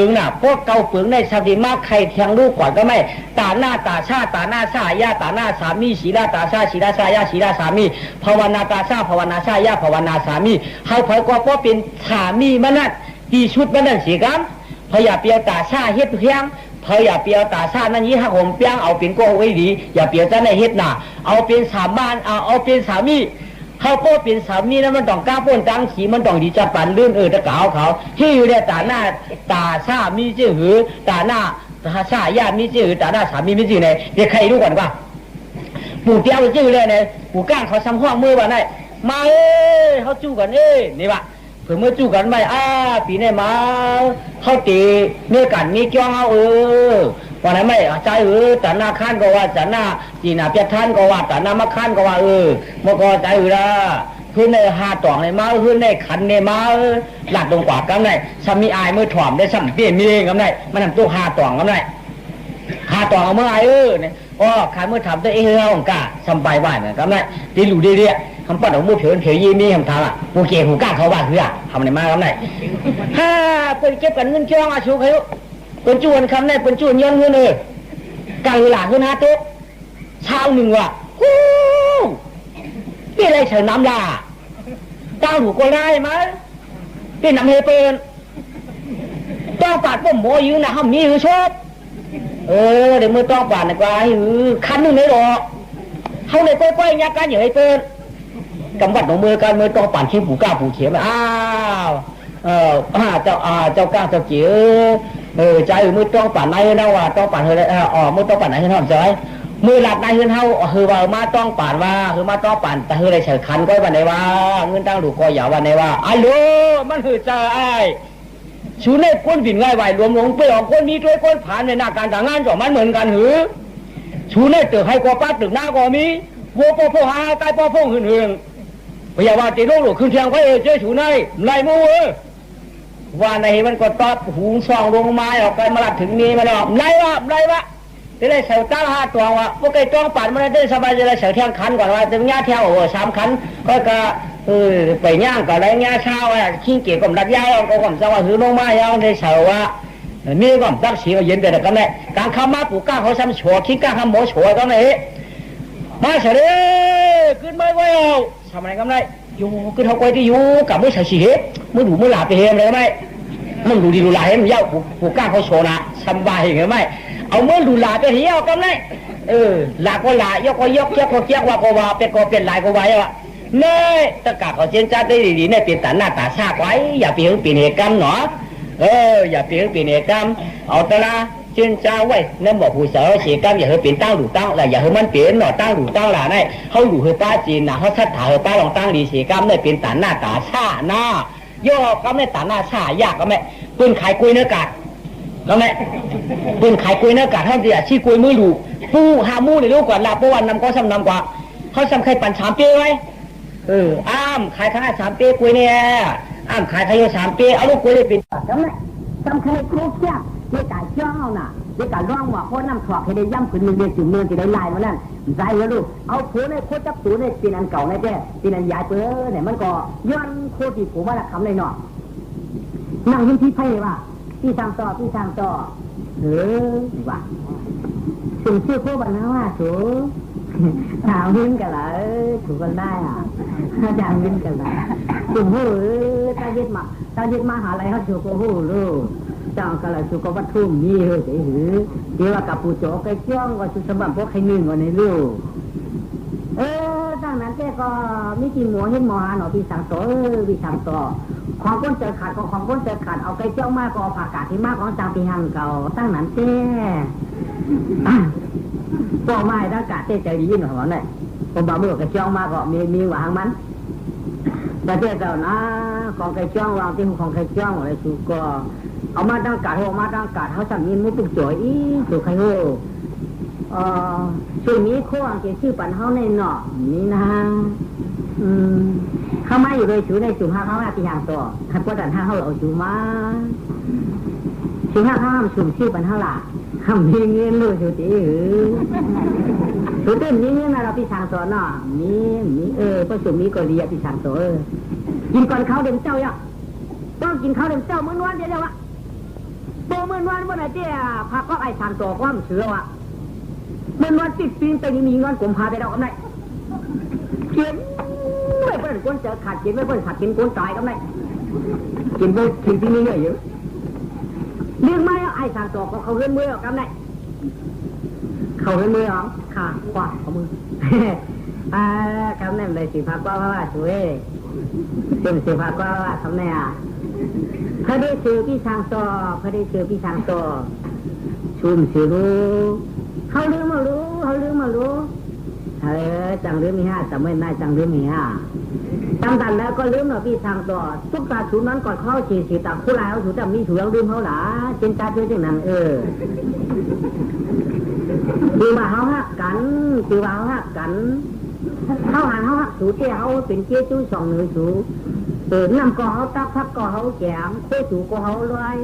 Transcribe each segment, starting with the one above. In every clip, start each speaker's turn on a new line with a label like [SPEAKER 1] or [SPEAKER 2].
[SPEAKER 1] ปึงน่ะพวกเกาปึงในสติมาใครเทียงลูกก่อนก็ไม่ ตาหน้าตาชาตาหน้าชาญาตาหน้าสามีศีลาตาชาศีลาชายาศีลาสามีภาวนาตาชาภาวนาชายาภาวนาสามีเฮาเผยกว่าเพราะเป็นสามีมันนั่นกี่ชุดมันนั่นสิครับพยาเปียวตาชาเฮ็ดเพียงพยาเปียวตาชานั่นยี่ห้าผมเปียงเอาเป็นก็ไว้ดี อย่าเปียวจะในเฮ็ดหน้าเอาเป็นสามบ้านเอาเอาเป็นสามี เขาโป้เป็นสามีแล้วมันต้องกล้าป้นกลางขีมันต้องดีจัดปันลื่นเออตะกาวเขาที่อยู่เนี่ยตาหน้าตาชามีจื้อหือตาหน้าตาชาญาติมีจื้อหือตาหน้าสามีมีจื้อไหนเดี๋ยวใครรู้ก่อนว่าปู่เตี้ยวจื้อเลยเนี่ยปู่ก้างเขาซ้ำห้องมือว่าไงมาเอ้ยเขาจู้กันเอ้ยนี่วะเผื่อเมื่อจู้กันไม่อ้าปีนี้มาเขาตีเนี่ยกันมีจ้องเอาเออ วันนั้นไม่ใจเออแต่หน้าขั้นก็ว่าแต่หน้าจีน่าเปียท่านก็ว่าแต่หน้ามาขั้นก็ว่าเออเมื่อก็ใจเออละขึ้นในหาตองในมาขึ้นในขันในมาหลัดตรงกว่ากันไหนสามีอายมือถ่อมได้สัมเปี้ยมีเองกันไหนมันทำตัวหาตองกันไหนหาตองเอาเมื่อไอเออเนี่ยอ๋อขายมือทำตัวเองเฮาของกาสบายบ้านเนี่ยกันไหนดีหลูดีเดียคำปัดของมือเผียวเผียวยี่มีคำทางอะกูเกหูก้าเขาบ้าคืออะทำอะไรมากันไหนฮ่าเป็นเก็บกันเงินเชื่องอาชูเขา เป็นจวนคำไหนเป็นจวนย้อนเงินเออไก่หลาขึ้นฮาตุ๊กเช้าหนึ่งว่ะฮู้พี่อะไรเฉยน้ำลาตั้งหูก็ได้มั้ยพี่น้ำเฮเปินต้องปาดป้อมหมอยืนนะห้ามมีหือชอบเออเดี๋ยวมือต้องปาดนะกว่าหือคันนึงเลยหรอกเขาเลยก้อยๆยักกันอย่าให้เปินกำวัดหนองมือกันมือต้องปาดขี้ผูกก้าผูกเขียมอ้าวเออเจ้าอาเจ้าก้าเจ้าเจี๋ย เออใจมือต้องปาดไหนนะว่าต้องปาดเธอเลยอ๋อมือต้องปาดไหนให้ทำใจมือหลัดนายเฮือนเฮาคือว่ามาต้องปาดว่าคือมาต้องปาดแต่เฮือได้เฉยคันก้อยวันไหนว่าเงินตั้งดูคออย่าวันไหนว่าอัลโลมันคือเจอไอ้ชูในก้นผินง่ายไหวรวมลงไปออกก้นนี้ด้วยก้นผ่านในหน้าการต่างงานจอมันเหมือนกันหือชูในตึกให้กว่าป้าตึกหน้าก็มีวัวปอพหาใต้ปอพงหึ่งหึ่งพยาบาลตีโลกหลุดขึ้นเทียงไว้เออเจ้าชูในไรมูเออ ว่าในมันก็ตอบหูซองลงไม้ออกไปมาลัดถึงนี้มาแล้วไรวะไรวะได้เลยเสาตั้งห้าตัววะพวกไอ้จ้องป่านมันได้สบายจะได้เสาเที่ยงคันก่อนว่าจะง่าเที่ยวโอ้สามคันก็ก็เออไปย่างกับอะไรย่าเช้าอะขี้เกียจกับดักยาวก็ผมจะว่าหือลงมายาวในเสาว่านี่ก็ตักสีก็เย็นแต่กันเลยการข้ามาปูก้าเขาซ้ำชัวขี้ก้าทำหมอชัวก็เลยมาเฉยขึ้นไม่ไหวเอาทำอะไรกันเลย อยู่ขึ้นเขาไปที่อยู่กับมือเฉยมือดูมือหลาไปเฮมเลยไหมมึงดูดีดูลายให้มันเย้าปลูกก้าเขาโชนะสบายเหรอไหมเอามือดูลาไปเที่ยวกันเลยเออลาก็ลายกก็ยกเกี้ยก็เกี้ยว่าก็ว่าเป็นก็เป็นลายก็ไว้อะเน่ตะกาเขาเจนจ้าได้ดีๆเนี่ยเป็นตาหน้าตาชากไว้ อย่าไปหึงปีนเหตุกรรมเนาะเอออย่าไปหึงปีนเหตุกรรมเอาแต่ละ เจนจ้าไว้นั่นบอกผู้สาวเสียกรรมอย่าให้เป็นตั้งหลูตั้งและอย่าให้มันเปลี่ยนเนาะตั้งหลูตั้งล่ะนี่เขาอยู่ให้ป้าจีนนะเขาทัดถาให้ป้าลองตั้งดีเสียกรรมเนี่ยเป็นตาหน้าตาชาหน้าย่อกรรมเนี่ยตาหน้าชายากก็แม่ปืนขายกุยเนื้อกาดก็แม่ปืนขายกุยเนื้อกาดท่าที่อาชีพกุยมือหลูปูหามูในลูกกว่าลาปวันนำก็ซ้ำนำกว่าเขาซ้ำใครปั่นฉามเปี้ยไว้เอออ้ามขายข้าสามเปี้ยกุยเนี่ยอ้ามขายข้าวสามเปี้ยเอาลูกกุยเลยเป็นจำเลยจำเคยครบแค่ ในการเจ้าน่ะในการร้องว่าโคน้ำถอกให้ได้ย่ำขึ้นมือเดียวจุ่มมือจะได้ลายมานั่นใจแล้วลูกเอาผัวในโคจับตัวในปีนันเก่าในแท้ปีนันยายเปื้อเนี่ยมันก็ย้อนโคที่ผมว่าละคำเลยเนาะนั่งยิ้มที่ไพ่ว่าพี่ทางต่อพี่ทางต่อเออว่าสิ่งชื่อโคบันนะว่าสูถามวิ่งกันละเอถูกกันได้อะถามวิ่งกันละถูกหูเออตาเย็ดมาตาเย็ดมาหาอะไรเขาถูกก็หูลูก จ้ากันละถูกก็วัดทุ่มนี่เฮ้ยหือเดี๋ยวว่ากับปูโจกไปจ้องว่าสุสมบัติพวกใครนึ่งวันในลูกเออตั้งนั้นแต่ก็มีกี่หมูเห็นหมอหาหนอพี่สั่งต่อเออพี่สั่งต่อของก้นเจอขาดก็ของก้นเจอขาดเอาไก่เจ้ามากก็เอาผักกาดที่มากของจางปีหังเก่าตั้งนั้นแต่ก็ไม่ถ้ากาดเต้ใจดีหน่อยเนี่ยผมบอกเมื่อกระจ้องมากก็มีมีหวังมันแต่เจ้าเจ้านะของไกระจ้องวางที่ของไกระจ้องอะไรสุก็ เอามาตั้งกาดเอามาตั้งกาดเขาสั่งมีมุตุกจ่อยอีสุใครโหเอ่อช่วงนี้โค้งเกี่ยชื่อปันเฮาในเนาะนี่นะอืมเข้ามาอยู่เลยชูในจุ่มห้าเข้ามาที่อย่างตัวถ้าพวกดันห้าเขาเอาจุ่มมาจุ่มห้าเข้ามาจุ่มชื่อปันเฮาล่ะทำมีเงินลูกสุตีหือสุตีมีเงินะเราพี่ช่างสอนเนาะมีมีเออพระสุมีก็เรียพี่ช่างสอนเอกินก่อนเขาเดิมเจ้าอะต้องกินเขาเดิมเจ้ามื้อนวลเดียวเดียวอะ
[SPEAKER 2] โบเมื่อวันวันไหนเจ้าพาก็ไอ้ทางตัวความเสือวะเมื่อวันติดปีนแต่ยังมีเงินกลมพาไปเรากำไรเขียนไม่เปิดก้นเจอขาดกินไม่เปิดขาดกินก้นตายกำไรกินไปกินที่นี่เยอะเยอะเรื่องไม่ไอ้ทางตัวก็เขาเรื่องมือออกกำไรเขาเรื่องมือออกค่ะกว่าเขามืออ่ากำไรเลยสิพาก็ว่าสวยเป็นสิพาก็ว่าทำไงอะ พระได้เจอพี่ช้างต่อพระได้เจอพี่ช้างต่อชุ่มสิรู้เขาลืมมารู้เขาลืมมารู้เออจังลืมมีห้าจำไม่ได้จังลืมมีห้าจำดันแล้วก็ลืมเนาะพี่ช้างต่อทุกตาชูนั้นก่อนเข้าฉีสีตาคู่ลายเขาถูแต่มีถูแล้วลืมเขาหลาเจนตาเพื่อจังนั้นเออคือว่าเขาหักกันคือว่าเขาหักกันเขาหันเขาหักสูเตี้ยเขาเป็นเจี๊ยจู้สองหนึ่งสู เปิดน้ำก็เขาตักพักก็เขาแกมโคสูก็เขาลอย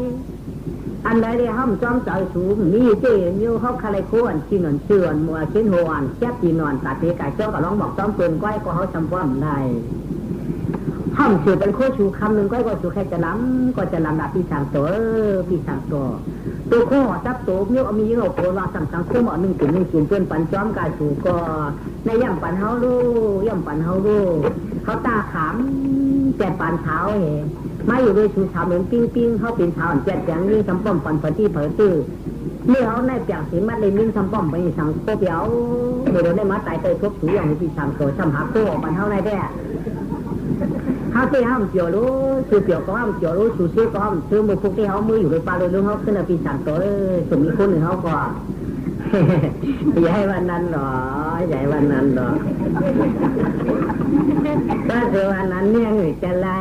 [SPEAKER 2] อันใดเดียห้ามจอมใจสูงมีเจมิวเขาคาเลโคนชินนเชื่อนมัวเช่นโฮอันแคบจีนอนตาเตกายเจ้าก็ร้องบอกจอมเปินก้อยก็เขาจำความได้ห้ามเชื่อเป็นโคชูคำหนึ่งก้อยก็ชูแค่จะล้ำก็จะล้ำดับพี่สางตัวพี่สางตัวตัวโคจับตัวมิวเอมีเราโกว่าสั่งสังคู่หมอหนึ่งถึงหนึ่งศูนเพื่อนปันจอมกายสูก็ในย่ำปันเฮาลูย่ำปันเฮาลู เขาตาขามแต่ปานเท้าเหมาอยู่ด้วยชูชาวเหมือนปิ้งปิ้งเขาเป็นชาวแจกแจงนี่ทำป้อมปันปันที่เผยตื้อเมื่อเขาในเปียกสีมัดเลยมิ่งทำป้อมไปสังโคเปียวเมื่อเราได้มาตายเตยทุบถูอย่างที่สังโตช่ำหาโคปันเท่าไรได้เขาที่ห้ามเกี่ยวรู้ชูเปียวก็ห้ามเกี่ยวรู้ชูชื่อก็ห้ามชื่อมือพวกที่เขามืออยู่ในปลาเลยรู้เขาขึ้นมาปีสังโตสมมีคนหนึ่งเขาก็ อย่าให้วันนั้นหรออย่าให้วันนั้นหรอก็คือวันนั้นเนี่ยหนูจะไล่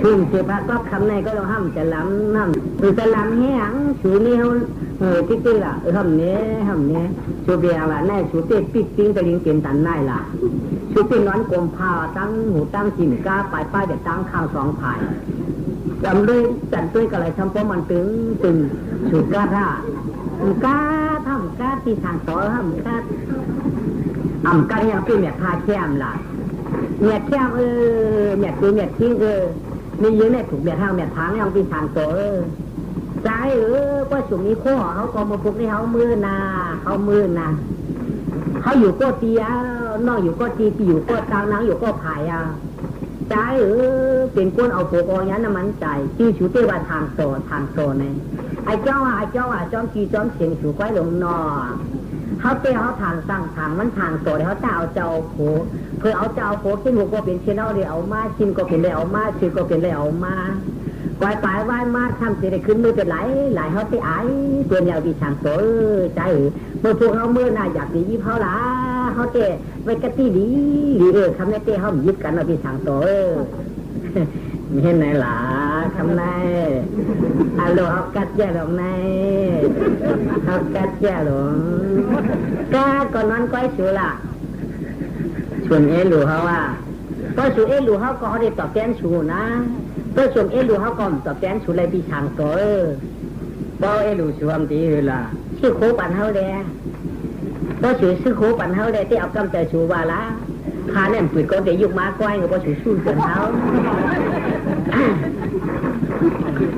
[SPEAKER 2] ชุ่มเสื้อผ้าก็คำในก็เราห้ามจะล้ำน้ำหรือจะล้ำแห้งชูนี่เขาเออติ๊กติ๊กล่ะเออทำเนี้ยทำเนี้ยชูเบียร์ละแน่ชูเต้ปิ๊กปิ๊งตะลิงเกินตันได้ล่ะชูเป็นนอนกลมผ้าตั้งหูตั้งจิมก้าปลายป้ายเด็ดตั้งข้างสองผาย จำด้วยจันด้วยกับอะไรทำเพราะมันตึงตึงฉุดกล้าท่ากล้าทำกล้าที่ทางต่อทำกล้าอ่ำกล้ายังเป็นเมียพาแช่มล่ะเมียแช่มเออเมียคือเมียทิ้งเออมีเยอะเนี่ยถูกเมียทางเมียทางยังเป็นทางต่อเออใจเออก็สุมีข้อเขาก็มาพวกนี้เขามือนาเขามือนาเขาอยู่ก็เตียนอกอยู่ก็ตีปีอยู่ก็กลางนังอยู่ก็ผายอะ ใจเออเป็นก้นเอาโปกอยันน้ำมันใจชื่อชูเตว่าทางโซทางโซในไอ้เจ้าอะไอ้เจ้าอะจอมจีจอมเสียงชูก้อยลงนอเขาเตะเขาทางสั่งทางมันทางโซเขาจะเอาเจ้าโผเพื่อเอาเจ้าโผขึ้นหัวก็เป็นเชนเอาเลยเอามาชินก็เป็นเลยเอามาชื่อก็เป็นเลยเอามา ปลายปลายว่ายมาทำสียได้ขึ้นมือเป็นไหลไหลายเขาเตะไอ้ตัวยาวดีทางโซใจเมื่อพวกเขาเมื่อน่าอยากดียี่เขาล่ะเขาเตะไปกะตีดีดีเออคำนี้เตะเขายิบกันเอาพี่ทางโซมีเห็นไหนล่ะคำไหนฮัลโลเขากัดแย่หลงไหนเขากัดแย่หลงก้าก่อนนั้นก้อยชูล่ะชวนเอหลูเขาว่าก็ชูเอหลูเขาก็เขาได้ตอบแทนชูนะ ก็ชวนเอลูเขาก็ตอบแทนชูเลยพี่ช่างตัวเออบ่เอลูชวมตีเวลาชื่อโคปันเขาแดก็ชูชื่อโคปันเขาแดที่เอากำใจชูว่าละพาเนี่ยปืดก็เดี๋ยวยุกมาก้อยก็บ่ชูชูเกินเขา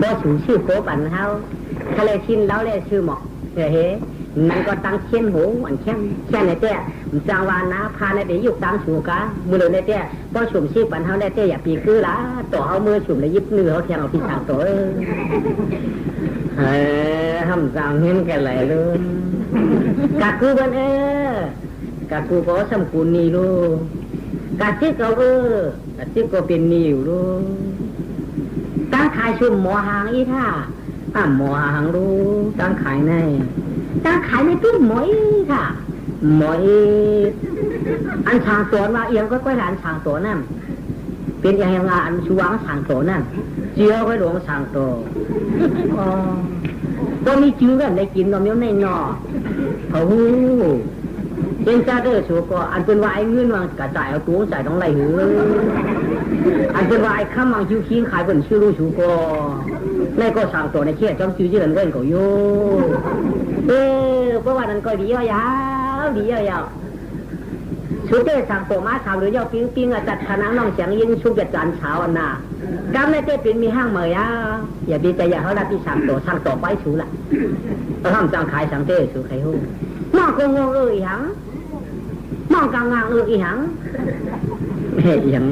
[SPEAKER 2] บ่สูชื่อโคปันเฮาทะเลชินแล้วเลยชื่อหมอกเฮ้เฮ้ มันก็ตั้งเชียนหูอันแค่แค่ในเตี้ยจางวานนะพาในเดี๋ยวยุกตามสูกะมือเลยในเตี้ยบ่ฉุมชื่อปันเฮาในเตี้ยอย่าปีคือละต่อเฮามือฉุมเลยยิบเนื้อเขาแทงเอาพี่สางตัวเออเฮ้ทำจางเห็นกันไหลเลยกากูบันเออกากูก็สมกูนี่ลูกกาจิกก็เออกาจิกก็เป็นนิวลูกตั้งขายชุมหมอหางอีท่าอ่าหมอหางรู้ตั้งขายใน ตั้งขายในตู้หมอยค่ะหมอยอันช่างสวนว่าเอียงก็ก้อยหลานช่างสวนนั่นเป็นอย่างยังไงอันชูวังช่างสวนนั่นเจียวก็หลวงช่างตัวอ๋อก็มีจื้อกันได้กินนมเมียวในนอโอ้โหเป็นจ้าเด้อชูก็อันเป็นว่าไอ้เงินว่ากระจายเอาตัวใส่ต้องไรหืออันเป็นว่าไอ้ข้ามังชิวคิงขายเป็นชื่อรู้ชูก็ในก็ สั่งตัวในเชี่ยจอมชิวชื่อนั้นเว้นก็อยู่เออพราะว่านั้นก็ดียาวดียาวชุดเต้สั่งตัวมาชาวหรือยาวปิ้งปิ้งอะจัดคณะน้องเสียงยิงชุบจัดจานเช้าอันน่ะกำในเต้ปินมีห้างเหมยอะอย่าดีแต่อย่าเขาได้ที่สั่งตัวสั่งต่อไปสูละเราทำจังขายสั่งเต้สูใครหู้มองกงงเอออีหังมองกลางงางเอออีหังเฮ้ยอีหยัง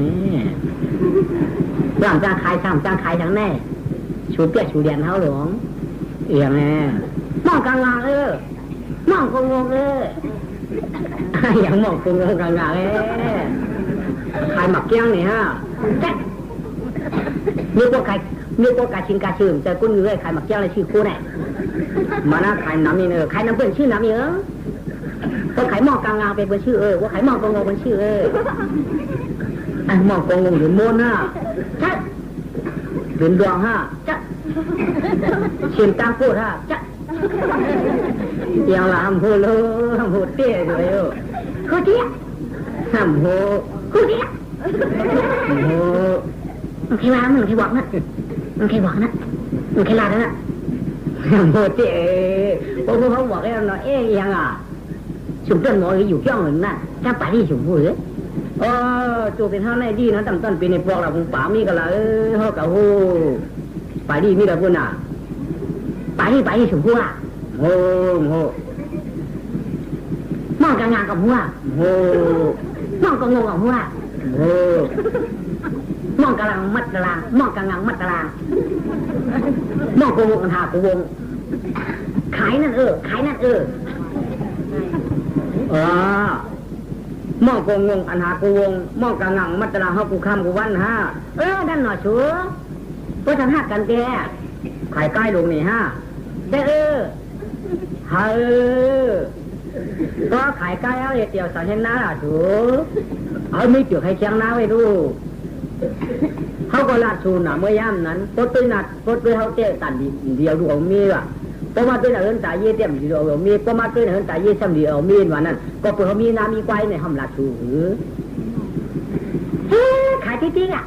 [SPEAKER 2] ร่างจังขายสั่งจังขายสั่งแน่ ชูเปียชูเรียนเขาหลวง เอียงแน่มองกลางงาเออมองกงงเอออย่างมองกงงกลางงาเออขายหมักเกี้ยงนี่ฮะแจ๊ะนึกว่าใครนึกว่ากาชินกาชื่อแต่กุ้งเอ้ยใครมาเกี่ยวอะไรชื่อคู่แน่มาหน้าใครน้ำนี่เนอใครน้ำเป็นชื่อน้ำนี่เออก็ไขหมอกกลางงางเป็นเป็นชื่อเออว่าไขหมอกกงงเป็นชื่อเออไอ้หมอกกงงหรือโมนน่ะจ้ะ หรือดวงฮะจ้ะเชียนตางพูดฮะจ้ะยังละหำพูเลยหำพูเตี้ยเลยเออคู่เตี้ยหำพูคู่เตี้ยหำพูมันใครว่ามันใครบอกนะมันใครบอกนะมันใครลาดนะโมเจพวกเขาบอกให้เราเอ๊ยยังอะชุมต้นหมออยู่ย่องหนึ่งนะถ้าไปที่ชุมพูเลย เออจูเป็นเท่าไหนดีนะตั้งต้นปีในพวกเราคงป่ามีกันละเออเขากับฮูไปดีมีแต่พูดน่ะไปที่ไปที่ชุมพูอะโอ้โหมองกลางงานกับหัวโอ้มองกงงกับหัวโอ้มองกำลังมัดตารางมองกำลังมัดตารางมองกูวงหากูวง ขายนั่นเออ ขายนั่นเออเออ มอกูงงอันหากูวงมองกำลังมัตาราเฮากูข้ามกูวันฮะเออนั่นหน่อยชัวพวท่านหักกันแกขายใกล้ลงนี่ฮะได้เออเฮ้อก็ขายใกล้เอาเดียวสอนเห็นหน้าล่ะชัวเอาไม่เกี่ยวให้เชียงหน้าไว้ดูเขาก็ลาดชูน่ะเมื่อย่ำนั้นก็ตุ้ยนัดก็ตุ้ยเขาเตี้ตันเดียวดูเอามีว่ะ เพราะมาตุ้ยน่ะเฮินตายเยี่ยเตี้ยมเดียวเอามีเพราะมาตุ้ยน่ะเฮินตายเยี่ยซ้ำเดียวเอามีวันนั้น ก็เปิดเขามีน้ำมีไกวในห้องลาดชูหือเฮ้ขายที่จริงอะ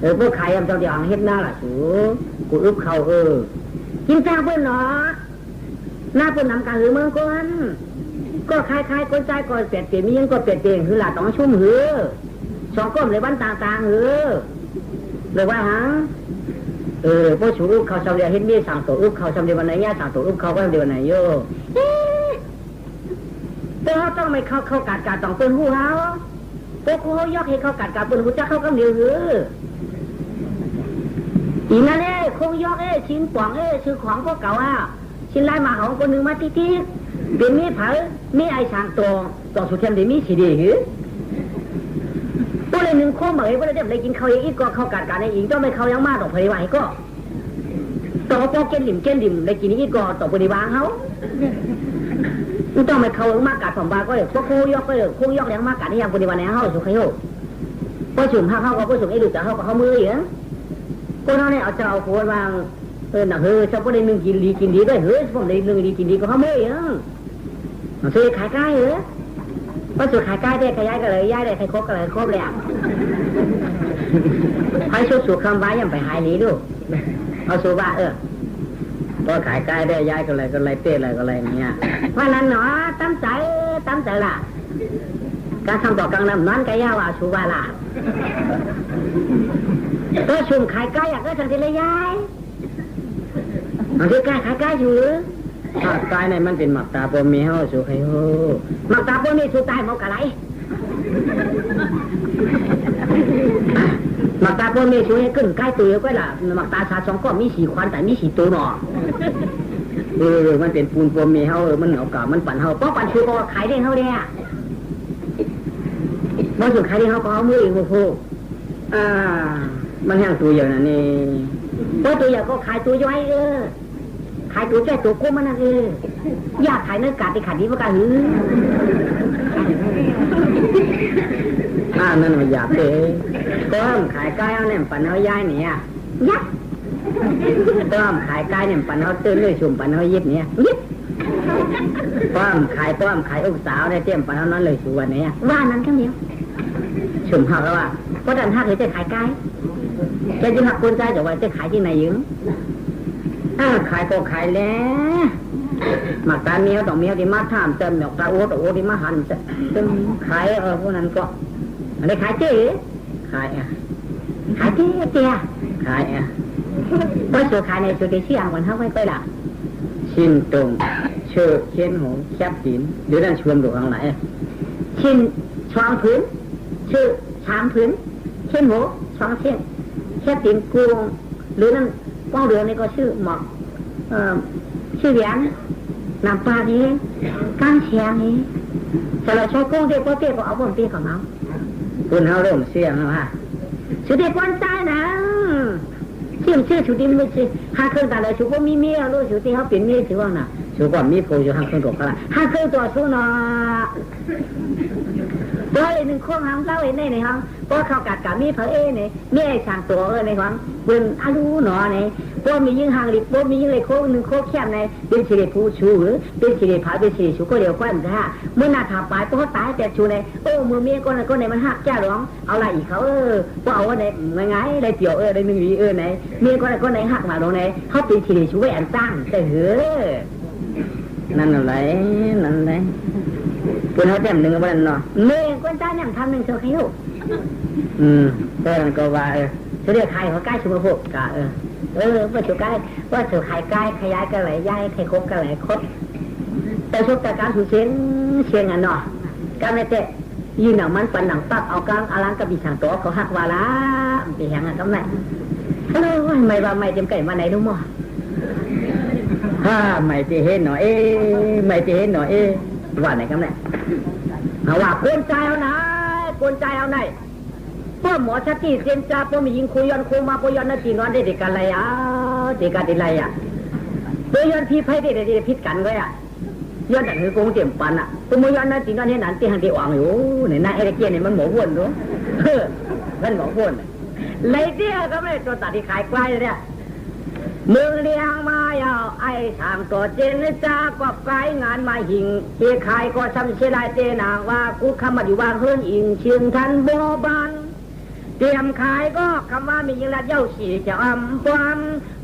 [SPEAKER 2] เออพวกขายยำเจ้าเดียวเฮ็ดหน้าลาดชูกูอึบเขาเออกินจ้าเพื่อนเนาะหน้าเพื่อนนำการหือเมืองก้นก็คล้ายๆคนใจก็เปลี่ยนเปลี่ยนมียังก็เปลี่ยนเปลี่ยนคือหลาต้องชุ่มหือสองก้มเลยวันต่างๆเออเลยว่าฮะ เออพวกชูอุบเขาชาวเดียเห็นมีสั่งตัวอุบเขาชาวเดียวันไหนเนี่ยสั่งตัวอุบเขาก็เดียววันไหนโย่แต่เขาต้องไม่เข้าเข้ากัดกัดต้องเป็นหูเขาพวกเขายกให้เข้ากัดกัดเป็นหูจะเข้าก็เดียวเอออีนั่นเอ้คงยกเอ้ชิ้นป่องเอ้ชื่อของพวกเก่าอะชิ้นลายมาของคนหนึ่งมาติ๊กๆเป็นมีเผามีไอสั่งตัวต่อสุดเทียมเดมีสีดีหือ หนึ่งโค้งเหมยว่าจะได้กินเขาอีกก็เขากัดกันในอีกต้องไม่เขายังมาต่อพริวารก็ต่อพอเกนหลิมเกนหลิมได้กินอีกก็ต่อพริวารเขาต้องไม่เขายังมากัดผมบาก็เลยพวกคู่ยกก็เลยคู่ยกยังมากัดในยังพริวารในเขาสุขเขาพอฉุมห้าเขาก็พอฉุมไอ้ดูแต่เขาก็เขามืออย่างก็เท่านี้เอาจะเจ้าโคววางเออหนักเฮ้ยชอบก็ได้หนึ่งกินดีกินดีได้เฮ้ยผมได้หนึ่งดีกินดีก็เขามืออย่างมันซื้อขายใกล้เหรอก็สุดขายใกล้ได้ขยายก็เลยย้ายได้ใครครบก็เลยครบเลยอะ ให้ชุดสุดคำว้ายังไปหายหนีดูเอาสูบ้าเออก็ขายใกล้ได้ย้ายก็เลยก็เลยเต้เลยก็เลยเนี่ยว่านั้นเนาะตั้มใจตั้มใจล่ะการทำต่อกลางน้ำนั้นก็ยาวอะสูบ้าล่ะก็ชุมขายใกล้อะก็ทันทีเลยย้ายบางทีใกล้ขายใกล้อยู่ภาคใต้ในมันเป็นหมักตาปมมีเฮาสุใครโฮหมักตาปมมีสุใต้หมอกะไร หมักตาปมมีสุให้ขึ้นใกล้ตัวก็ล่ะหมักตาชาสองก็มีสีควันแต่มีสีตัวหนอเออ มันเป็นปูนปมมีเฮาเออมันเอากามันปั่นเฮาเพราะปั่นชูก็ขายได้เฮาเนี่ยมันสุดขายได้เฮาก็เอามืออีกโอ้โหอ่า มันแห้งตัวอย่างนั้นนี่เพราะตัวอย่างก็ขายตัวย่อยเออขายตัวแก่ตัวกุ้มมันนั่นเองอยากขายเนื้อกาดไปขายดีมากันหือ อ่านั่นมันอยากเตะก็ขายไก่เอาเนี่ยปันเอาย้ายเนี่ยยักป้อมขายไก่เนี่ยปันเอาตื้นเลยชุ่มปันเอายิบเนี่ยยิบป้อมขายป้อมขายอกสาวได้เตรียมปันเอานั้นเลยชวนเนี่ยว่านั้นครั้งเดียวชุ่มหักแล้วว่าก็ดันหักเลยจะขายไก่จะจะหักคนใจแต่ว่าจะขายที่ไหนยึงอ้าขายก็ขายแล้วหมักตาเมียวต่อเมียวที่มาถามเติมหมกตาโอ๊ตโอ๊ตที่มาหันเติมขายเออพวกนั้นก็ อะไรขายเจ๊ขายอะขายเตี้ยเตี้ย
[SPEAKER 1] ขายอะ
[SPEAKER 2] ว่าสูขายในสูที่เชี่ยงวันเท่าไม่ไปละ
[SPEAKER 1] ชิ้นตรงเชื่อเขียนหูแคบหินหรือนั่นชวนดูข้างไหน
[SPEAKER 2] ชิ้นช่องพื้นชื่อชามพื้นเช่นหัวช่องเช่นแค่ตีนกวงหรือนั่นป้องเรือนี่ก็ชื่อหมอกเอ่อชื่อเหรียญน้ำปลานี้ก้างเชียงนี้แต่เราใช้กุ้งเด็กก็เตี้ยก็เอาบนเตี้ยของเรา
[SPEAKER 1] คุณเขาเริ่มเสี่ยงแล้วฮะ
[SPEAKER 2] สุดเด็กวันใจนะเชื่อชื่อสุดที่ไม่ใช่ห้าเครื่องต่เราชุดว่ามีเมียรู้สุดที่เขาเปลี่ยนเมียถือว่าน่ะ
[SPEAKER 1] ชูก่อนมีโพอยู่ข้างเครื่องตกก็ละ
[SPEAKER 2] ห้าเครื่องตัวสู้เนาะตัวเลยหนึ่งข้งห้องเล่าเองในในห้องเพราะเขากัดกับมีเพอเอเนี่ยมีไอ้สามตัวเออในห้องเบิ่งอารู้หนอเนี่ยพวกมียิ่งห่างลิบพวกมียิ่งเลยโค้งหนึ่งโค้งแคบใน เป็นสิริผู้ชูหรือเป็นสิริผาเป็นสิริชูก็เดียวกันจ้าเมื่อนาถาปลายพวกเขาตายแต่ชูในโอ้มือเมียก็ในก็ในมันหักแก้ร้องเอาละอีกเขาเออพวกเอาว่าในง่ายๆได้เตี่ยวเออได้หนึ่งวีเออไหนเมียก็ในก็ในหักมาลงในเขาเป็นสิริชูไว้อันตั้งแต่เฮ้อ
[SPEAKER 1] นั่นอะไรนั่นอะไรคุณเขาแต้มหนึ่งก็ไม่ได้เนาะ
[SPEAKER 2] เมย์กวนจ้าเนี่ยทำหนึ่งเซลคิว
[SPEAKER 1] อืมก็นั่นก็ว่าเออ
[SPEAKER 2] จะเรียกใครเขาใกล้ชุมพกกะเออ เออว่าสุใกล้ว่าสุขายใกล้ขยายกันไหลย้ายไทยคบกันไหลคดแต่ชุกแต่การสูเชียงเชียงอะเนาะการไม่เตะยืนหนังมันปันหนังปักเอากลางอารังกับบีฉางตัวเขาหักวาละไปแหงอะกำไหนเออไม่ว่าไม่เต็มไก่มาไหนรู้มั้ง
[SPEAKER 1] ถ้าไม่จะเห็นหน่อยเอ๊ะไม่จะเห็นหน่อยเอ๊ะว่าไหนกันแน่
[SPEAKER 2] เอาว่ากวนใจเอาไหนกวนใจเอาไหน พ่อหมอชักที่เซียนจ้าพ่อมียิงคุยยันคุมาพ่ยันนาจีนอนได้เด็กกันไรอะเด็กกันได้ไรอะพ่ยันพี่ไพ่ได้เด็กพิษกันไว้อะย้อนแต่คือกงเตรียมปันอะตัวมยันนาจีนอนเห็นนันตีหังตีหวังอยู่เนี่ยนายเอเดเกียเนี่ยมันหมอวนรู้เฮ้อมันหมอวนเลยเดียก็ไม่ตัวตัดที่ขายใกล้เนี่ยมึงเลี้ยงมายาไอ้ทางตัวเจนจาก็ไกลงานมาหิงเฮียขายก็ทำเชลายเจนางว่ากูคำมาอยู่บ้านเพื่อนอิงเชียงทันโบบาน เตรียมขายก็คำว่ามียิงละเย้าสีจะอำป้อม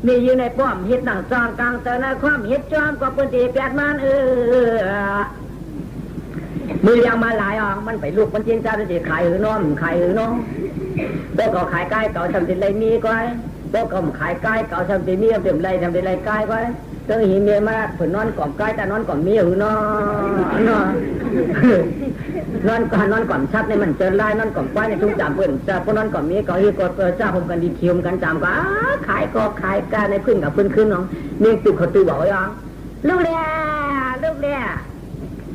[SPEAKER 2] มีอยู่ในป้อมเฮ็ดหนังจองกลางเตอในความเฮ็ดจอมก็เป็นตีแปดมันเออมือเลี้ยงมาหลายอะมันไปลูกมันเจนจ้าจะขายหือน้อมขายหือน้องพวกก็ขายใกล้เก่าทำเป็นไรมีก้อยพวกก็ขายใกล้เก่าทำเป็นมีทำเป็นไรทำเป็นไรใกล้ก้อยตึงหินเมียมาผืนนอนกล่อมใกล้แต่นอนกล่อมมีหือน้อน นอนก่อนนอนก่อมชัดในมันเจอไล่นอนก่อมก้อยในทุ่งจามเพื่อนจะพวกนอนก่อมมีก็ฮีก็เจ้าผมกันดีเทียมกันจามก็อ้าขายก็ขายกันในพื้นกับพื้นขึ้นน้องมีตุกเขาตือบอกยังลูกเลี้ยลูกเลี้ย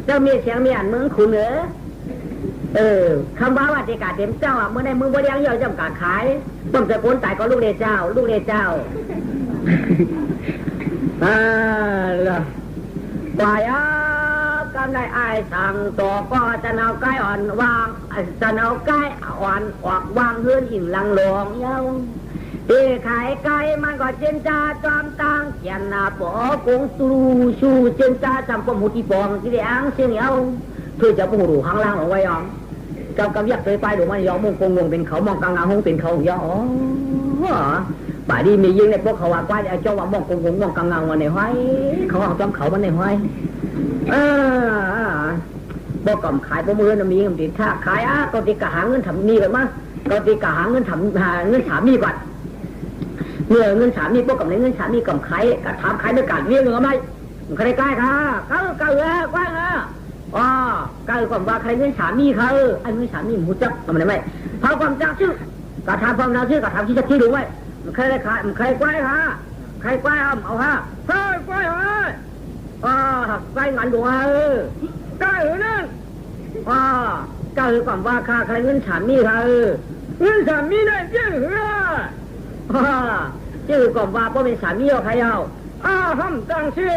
[SPEAKER 2] เจ้ามีเสียงมีอันมึงคุณเหรอเออคำว่าวัติกาเต็มเจ้าอะเมื่อในมือบริยังย่อยจำกัดขายต้มสกุลตายก็ลูกเดชเจ้า ลูกเดชเจ้า
[SPEAKER 1] อ่าล่ะ
[SPEAKER 2] วายอะ กำได้อายสั่งตัวก็จะเอาใกล้อ่อนวางจะเอาใกล้อ่อนออกวางเฮือนหินลังหลวงเย้าตีขายไก่มันก็เจนจาจอมตังเขียนหน้าปอกงตูชูเจนจาจำปมหุติปองที่ได้อ้างเสียงเย้าเพื่อจะปูดูข้างล่างเอาไว้ยองกำกำยักเคยไปดูมันยอมมงคงงงเป็นเขามองกลางงาห้องเป็นเขายออ๋ป่าดีมียิงในพวกเขาว่าว่าเจ้าว่ามองคงงงมองกลางงาวันในห้อยเขาเอาจำเขามันในห้อย ออบ่กำขายบ่มือนะมีเงินติดถ้าขายอะก็ติกะหาเงินทำนี่กันมั้งก็ติกะหาเงินทำหาเงินสามีก่อนเมื่อเงินสามีพวกกับในเงินสามีกำขายกะถามขายด้วยกันเรียกเงินไหมใครใกล้ค่ะเขาเก่าเออกว้างอ่อ๋อก็คือความว่าใครเงินสามีเขาไอ้เงินสามีมูจักทำไมไหมพอความจักชื่อกระทำความนาชื่อกระทำที่จะที่รู้ไว้มันใครได้ขายมันใครกว้ายฮะใครกว้ายเอาเอาฮะเฮ้ยกว้ายฮะอ๋อกว้งานดูฮะเออก็เออนั่นอ๋อก็คือความว่าค่าใครเงินสามีเขาเออเงินสามีได้เยอะเหรออ๋อชื่อความว่าพราะเป็นสามีเอาใครเอาอ้าห้ำตั้งชื่อ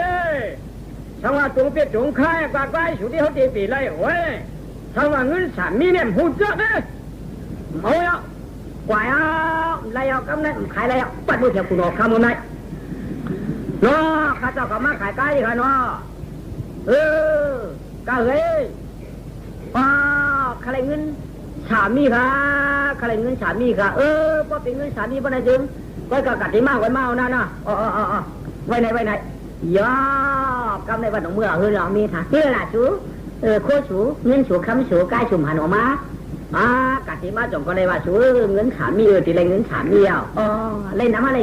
[SPEAKER 2] ถ้าว่าจงเปียจงคายกว่าไกลสุดที่เขาตีปีไรเว้ยถ้าว่าเงินสามีเนี่ยหูจักเด้เอาแล้วกว่าเอาไรเอากำนันขายไรเอาปัดมือเถียคุณออกคำกันไหน นาะข้าเจ้าก็มาขายไก่ค่ะนาะเออก็เฮ้ยป้าใครเงินสามีค่ะใครเงินสามีค่ะ เออพอเป็นเงินสามีปนไหนจึงไว้กับกัดที่มากไว้มาเอานั่นนะอ๋ออ๋ออ๋อไว้ไหนไว้ไหนยอกำในวันของเมื่อเฮือเรามีท่าที่ละชูเออโคชูเงินชูคำชูกายชูหันออกมา
[SPEAKER 1] อ่ากะทิมาจงก็เลยว่าชูเงินขามีเออตีเลยเงินขามีอะอ๋อเล่นน้ำอะไร